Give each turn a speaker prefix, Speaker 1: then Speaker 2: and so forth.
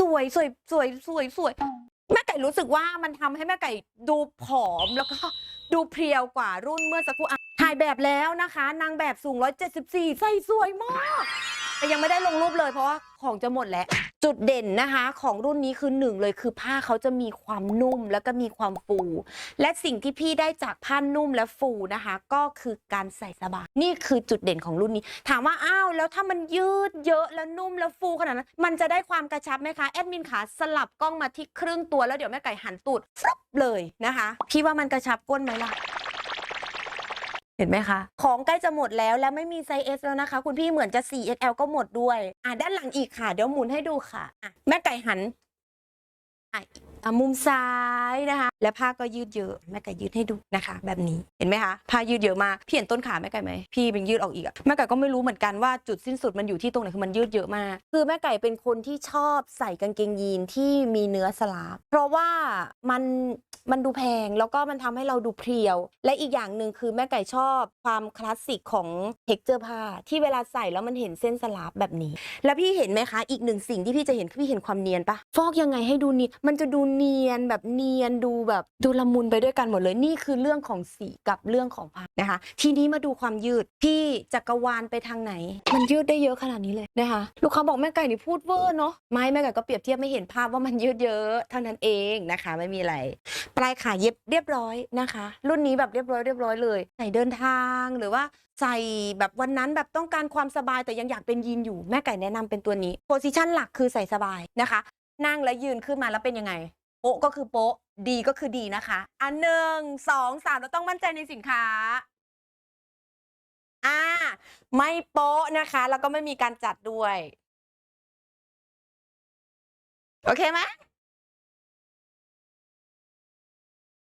Speaker 1: สวยสวยสวยสวยสวย แม่ไก่รู้สึกว่ามันทำให้แม่ไก่ดูผอมแล้วก็ดูเพรียวกว่ารุ่นเมื่อสักครู่อะถ่ายแบบแล้วนะคะ นางแบบสูง 174 ใส่สวยมาก แต่ยังไม่ได้ลงรูปเลยเพราะว่าของจะหมดแล้ว จุดเด่นนะคะของรุ่นนี้คือหนึ่งเลยคือผ้าเขาจะมีความนุ่มแล้วก็มีความฟู และสิ่งที่พี่ได้จากผ้านุ่มและฟูนะคะ ก็คือการใส่สบายนี่คือจุดเด่นของรุ่นนี้ ถามว่าอ้าวแล้วถ้ามันยืดเยอะแล้วนุ่มแล้วฟูขนาดนั้นมันจะได้ความกระชับไหมคะแอดมินขาสลับกล้องมาที่ครึ่งตัวแล้วเดี๋ยวแม่ไก่หันตูดฟลุบเลยนะคะ พี่ว่ามันกระชับก้นไหมล่ะ เห็นไหมคะ ของใกล้จะหมดแล้วและไม่มีไซส์ S แล้วนะคะ คุณพี่เหมือนจะ 4XL ก็หมดด้วย อะ ด้านหลังอีกค่ะ เดี๋ยวหมุนให้ดูค่ะ อะ แม่ไก่หัน อะมุมซ้ายนะคะ และผ้าก็ยืดเยอะ แม่ไก่ยืดให้ดูนะคะ แบบนี้เห็นไหมคะผ้ายืดเยอะมากพี่เห็นต้นขาแม่ไก่ไหมพี่เป็นยืดออกอีกอะแม่ไก่ก็ไม่รู้เหมือนกันว่าจุดสิ้นสุดมันอยู่ที่ตรงไหนคือมันยืดเยอะมาก คือแม่ไก่เป็นคนที่ชอบใส่กางเกงยีนที่มีเนื้อสลาฟเพราะว่ามัน มันดูแพงแล้วก็มันทำให้เราดูเพรียว และอีกอย่างหนึ่งคือแม่ไก่ชอบความคลาสสิกของเท็กเจอร์ผ้าที่เวลาใส่แล้วมันเห็นเส้นสลาฟแบบนี้ แล้วพี่เห็นไหมคะ อีกหนึ่งสิ่งที่พี่จะเห็นคือพี่เห็นความเนียนปะฟอกยังไงให้ดูเนียนมันจะดูเนียนแบบเนียนดูแบบดูละมุนไปด้วยกันหมดเลยนี่คือเรื่องของสีกับเรื่องของผ้านะคะ ทีนี้มาดูความยืดพี่จักรวาลไปทางไหน มันยืดได้เยอะขนาดนี้เลยนะคะลูกค้าบอกแม่ไก่นี่พูดเวอร์เนาะไม่แม่ไก่ก็เปรียบเทียบไม่เห็นภาพว่ามันยืดเยอะเท่านั้นเองนะคะ ไม่มีอะไรปลายขาเย็บเรียบร้อยนะคะ รุ่นนี้แบบเรียบร้อยเรียบร้อยเลยใส่เดินทางหรือว่าใส่แบบวันนั้นแบบต้องการความสบายแต่ยังอยากเป็นยีนอยู่แม่ไก่แนะนำเป็นตัวนี้โพซิชันหลักคือใส่สบายนะคะ นั่งและยืนขึ้นมาแล้วเป็นยังไงโป๊ะก็คือโป๊ะดีก็คือดีนะคะ อันหนึ่งสองสามเราต้องมั่นใจในสินค้าอ่าไม่โป๊ะนะคะ แล้วก็ไม่มีการจัดด้วย โอเคไหม